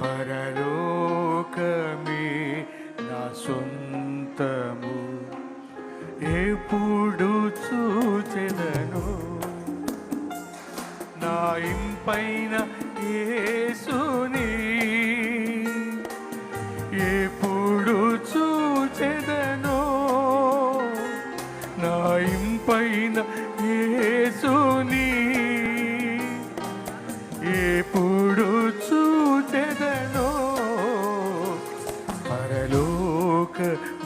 పరలోకమే నా సొంతము. ఎప్పుడు చూచెదను? నా ఇంపైన ఏసుని ఎప్పుడు చూచెదను? నా ఇంపైన యేసుని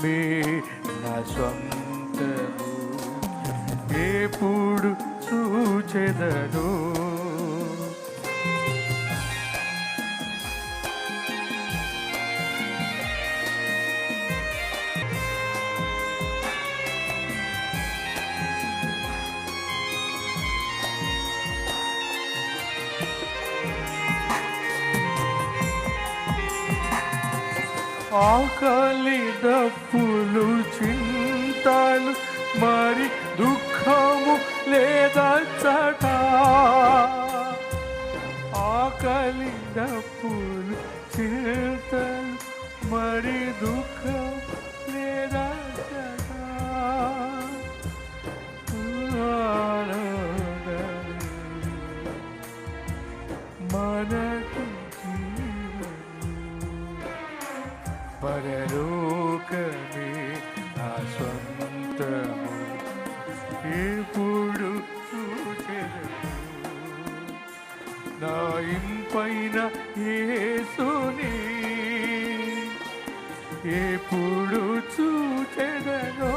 మీ నా సొంతము ఎప్పుడు చూచెదను? ఆకలి దప్పులు చింతలు మరి దుఃఖము లేదచ్చట. ఆకలి దప్పులు చింతలు మరి దుఃఖం లేదచ్చట పరలోకమే నా సొంతము ఎప్పుడు చూచెదను నా ఇంపైన యేసుని. ఎప్పుడు చూచెదను